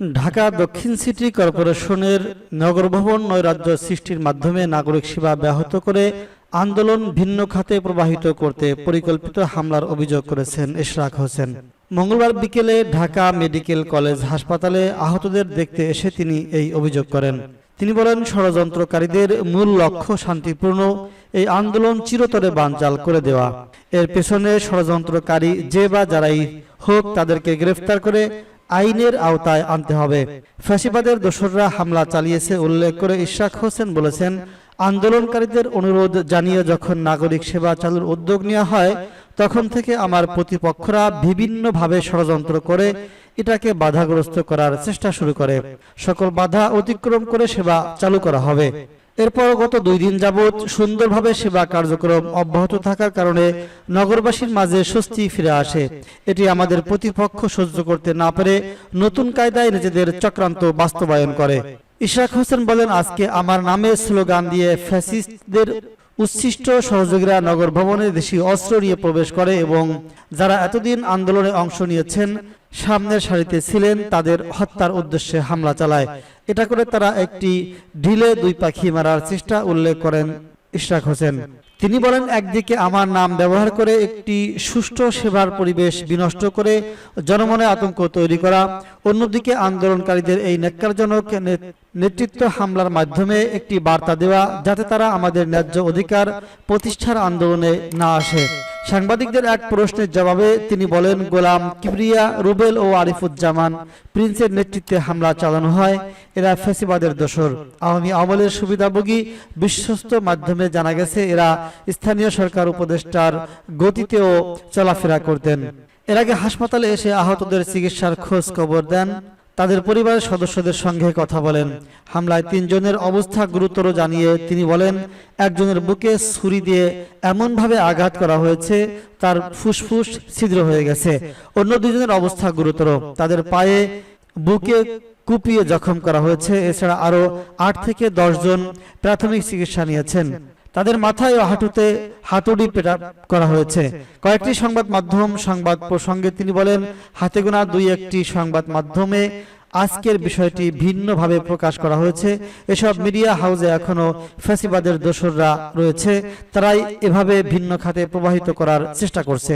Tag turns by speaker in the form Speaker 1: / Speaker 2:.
Speaker 1: ঢাকা দক্ষিণ সিটি কর্পোরেশনের নগর ভবন নৈরাজ্য সৃষ্টির মাধ্যমে নাগরিক সেবা ব্যাহত করে আন্দোলন ভিন্ন খাতে প্রবাহিত করতে পরিকল্পিত হামলার অভিযোগ করেছেন ইশরাক হোসেন। মঙ্গলবার বিকেলে ঢাকা মেডিকেল কলেজ হাসপাতালে আহতদের দেখতে এসে তিনি এই অভিযোগ করেন। তিনি বলেন, ষড়যন্ত্রকারীদের মূল লক্ষ্য শান্তিপূর্ণ, এই আন্দোলন চিরতরে বানচাল করে দেওয়া। এর পেছনে ষড়যন্ত্রকারী যে বা যারাই হোক তাদেরকে গ্রেফতার করে আইনের আওতায় আনতে হবে। ফ্যাসিবাদের দোসররা হামলা চালিয়েছে, উল্লেখ করে ইশরাক হোসেন বলেছেন, আন্দোলনকারীদের অনুরোধ জানিয়ে যখন নাগরিক সেবা চালুর উদ্যোগ নেওয়া হয়, তখন থেকে আমার প্রতিপক্ষরা বিভিন্নভাবে ষড়যন্ত্র করে এটাকে বাধাগ্রস্ত করার চেষ্টা শুরু করে। সকল বাধা অতিক্রম করে সেবা চালু করা হবে। এরপর গত দুই দিন যাবৎ সুন্দরভাবে সেবা কার্যক্রম অব্যাহত থাকার কারণে নগরবাসীর মাঝে স্বস্তি ফিরে আসে। এটি আমাদের প্রতিপক্ষ সহ্য করতে না পেরে নতুন কায়দায় নিজেদের চক্রান্ত বাস্তবায়ন করে। ইশরাক হোসেন বলেন, আজকে আমার নামে স্লোগান দিয়ে ফ্যাসিস্টদের উচ্ছিষ্ট সহযোগীরা নগর ভবনে দেশি অস্ত্র নিয়ে প্রবেশ করে এবং যারা এতদিন আন্দোলনে অংশ নিয়েছেন, সামনের সারিতে ছিলেন, তাদের হত্যার উদ্দেশ্যে হামলা চালায়। এটা করে তারা একটি ঢিলে দুই পাখি মারার চেষ্টা উল্লেখ করেন ইশরাক হোসেন। তিনি বলেন, একদিকে আমার নাম ব্যবহার করে একটি সুষ্ঠু সেবার পরিবেশ বিনষ্ট করে জনমনে আতঙ্ক তৈরি করা, অন্যদিকে আন্দোলনকারীদের এই ন্যাক্কারজনক নে- নেতৃত্ব হামলার মাধ্যমে একটি বার্তা দেওয়া যাতে তারা আমাদের ন্যায্য অধিকার প্রতিষ্ঠার আন্দোলনে না আসে। সাংবাদিকদের এক প্রশ্নের জবাবে তিনি বলেন, গোলাম কিবরিয়া, রুবেল ও আরিফুজ্জামান প্রিন্সের নেতৃত্বে হামলা চালানো হয়, এরা ফেসিবাদের দোসর আওয়ামী আমলের সুবিধাভোগী বিশ্বস্ত মাধ্যমে জানা গেছে, এরা স্থানীয় সরকার উপদেষ্টার গতিতেও চলাফেরা করতেন। এর আগে হাসপাতালে এসে আহতদের চিকিৎসার খোঁজ খবর দেন তাদের পরিবারের সদস্যদের সঙ্গে কথা বলেন। হামলায় তিনজনের অবস্থা গুরুতর জানিয়ে তিনি বলেন, একজনের বুকে ছুরি দিয়ে এমনভাবে আঘাত করা হয়েছে, তার ফুসফুস ছিদ্র হয়ে গেছে। অন্য দুজনের অবস্থা গুরুতর। তাদের পায়ে বুকে কুপিয়ে জখম করা হয়েছে। এছাড়া আরও আট থেকে জন প্রাথমিক চিকিৎসা নিয়েছেন। তাদের মাথায় ও হাঁটুতে হাতুড়ি পেটা করা হয়েছে। কয়েকটি সংবাদ মাধ্যম, সংবাদ প্রসঙ্গে তিনি বলেন, হাতে গোনা দুই একটি সংবাদ মাধ্যমে আজকের বিষয়টি ভিন্নভাবে প্রকাশ করা হয়েছে। এসব মিডিয়া হাউসে এখনও ফ্যাসিবাদের দোসররা রয়েছে। তারাই এভাবে ভিন্ন খাতে প্রবাহিত করার চেষ্টা করছে।